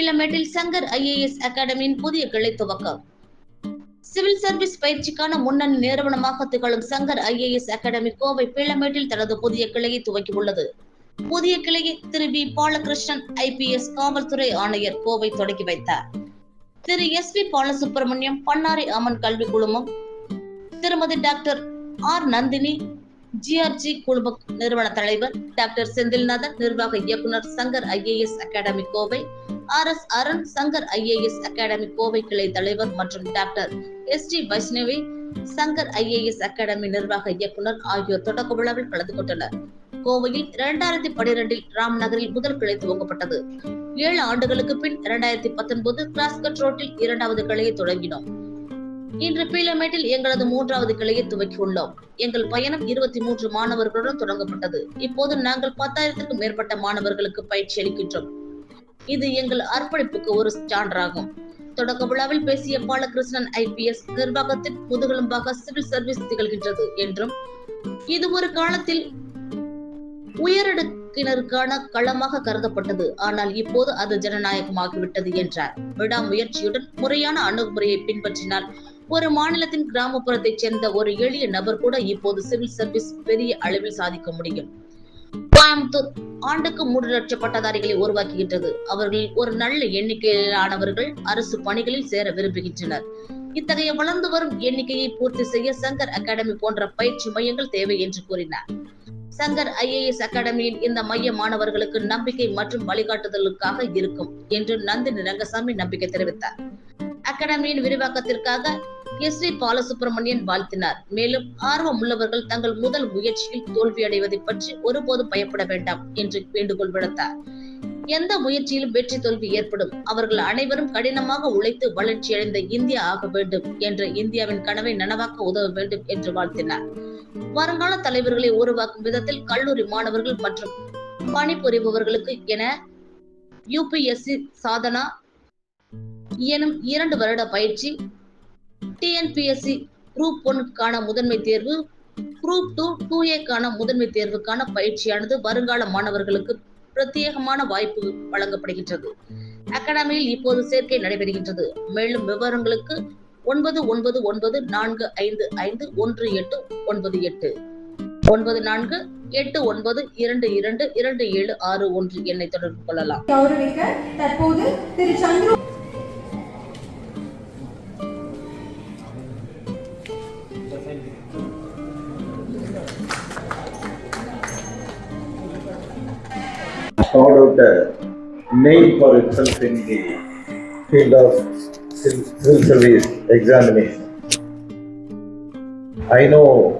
பீளமேட்டில் Shankar IAS அகாடமியின் புதிய கிளை துவக்கம். சிவில் சர்வீஸ் பயிற்சிக்கான முன்னணி நிறுவனமாக திகழும் சங்கர் ஐஏஎஸ் அகாடமி கோவை பீளமேட்டில் தனது புதிய கிளையை துவக்கியுள்ளது. புதிய கிளையை திரு வி. பாலகிருஷ்ணன் ஐபிஎஸ் காவல்துறை ஆணையர் கோவை தொடங்கி வைத்தார். திரு. எஸ். பி பாலசுப்ரமணியம் பன்னாரி அம்மன் கல்வி குழுமம் திருமதி டாக்டர் ஆர். நந்தினி ஜிஆர்ஜி குழும நிறுவன தலைவர் டாக்டர் செந்தில்நாதன் நிர்வாக இயக்குனர் Shankar IAS academy Kovai R S Arun Shankar IAS academy Kovai கிளை தலைவர் மற்றும் doctor S D Vaishnavi Shankar IAS academy நிர்வாக இயக்குனர் ஆகியோர் தொடக்க விழாவில் கலந்து கொண்டனர். கோவையில் இரண்டாயிரத்தி பனிரெண்டில் ராம்நகரில் முதல் கிளை துவங்கப்பட்டது. ஏழு ஆண்டுகளுக்கு பின் இரண்டாயிரத்தி பத்தொன்பது கிராஸ்கட் ரோட்டில் இரண்டாவது கிளையை தொடங்கினோம். இன்று பீலமேட்டில் எங்களது மூன்றாவது கிளையை துவக்கியுள்ளோம். எங்கள் பயணம் இருபத்தி மூன்று மாணவர்களுடன் தொடங்கப்பட்டது. இப்போது நாங்கள் பத்தாயிரத்திற்கும் மேற்பட்ட மாணவர்களுக்கு பயிற்சி அளிக்கின்றோம். இது எங்கள் அர்ப்பணிப்புக்கு ஒரு சான்றாகும். தொடக்க விழாவில் பேசிய பாலகிருஷ்ணன் ஐபிஎஸ் நிர்வாகத்தின் முதுகெலும்பாக சிவில் சர்வீஸ் திகழ்கின்றது என்றும் இது ஒரு காலத்தில் உயரடுக்கினருக்கான களமாக கருதப்பட்டது. ஆனால் இப்போது அது ஜனநாயகமாகிவிட்டது என்றார். விடாமுயற்சியுடன் முறையான அணுகுமுறையை பின்பற்றினால் ஒரு மாநிலத்தின் கிராமப்புறத்தைச் சேர்ந்த ஒரு எளிய நபர் கூட இப்போது சிவில் சர்வீஸ் பெரிய அளவில் சாதிக்க முடியும். கோயம்புத்தூர் ஆண்டுக்கு மூன்று லட்சம் பட்டதாரிகளை உருவாக்குகின்றது. அவர்களில் ஒரு நல்ல எண்ணிக்கையிலானவர்கள் அரசு பணிகளில் சேர விரும்புகின்றனர். இத்தகைய வளர்ந்து வரும் எண்ணிக்கையை பூர்த்தி செய்ய சங்கர் அகாடமி போன்ற பயிற்சி மையங்கள் தேவை என்று கூறினார். சங்கர் ஐஏஎஸ் அகாடமியின் இந்த மைய மாணவர்களுக்கு நம்பிக்கை மற்றும் வழிகாட்டுதலுக்காக இருக்கும் என்று நந்தினி ரங்கசாமி நம்பிக்கை தெரிவித்தார். அகாடமியின் விரிவாக்கத்திற்காக எஸ் ஸ்ரீ பாலசுப்ரமணியன் வாழ்த்தினார். மேலும் ஆர்வம் உள்ளவர்கள் தங்கள் முதல் முயற்சியில் தோல்வியடைவதை பற்றி ஒருபோதும் பயப்பட வேண்டாம் என்று வேண்டுகோள் விடுத்தார். எந்த முயற்சியிலும் வெற்றி தோல்வி ஏற்படும். அவர்கள் அனைவரும் கடினமாக உழைத்து வளர்ச்சியடைந்த இந்தியா ஆக வேண்டும் என்ற இந்தியாவின் கனவை நனவாக்க உதவ வேண்டும் என்று வாழ்த்தினார். வருங்கால தலைவர்களை உருவாக்கும் விதத்தில் கல்லூரி மாணவர்கள் மற்றும் பணிபுரிபவர்களுக்கு என யூபிஎஸ்சி சாதனா எனும் இரண்டு வருட பயிற்சி டிஎன்பிஎஸ்சி குரூப் ஒன்னுக்கான முதன்மை தேர்வு குரூப் டூ டூ ஏக்கான முதன்மை தேர்வுக்கான பயிற்சியானது வருங்கால மாணவர்களுக்கு பிரத்யேகமான வாய்ப்பு வழங்கப்படுகின்றது. அகாடமியில் இப்போது சேர்க்கை நடைபெறுகின்றது. மேலும் விவரங்களுக்கு ஒன்பது ஒன்பது ஒன்பது நான்கு ஐந்து ஐந்து ஒன்று எட்டு ஒன்பது எட்டு. ஒன்பது நான்கு எட்டு ஒன்பது இரண்டு இரண்டு இரண்டு ஏழு ஆறு ஒன்று என்னை தொடர்பு கொள்ளலாம். தற்போது திரு found out a name for itself in the field of civil service examination. I know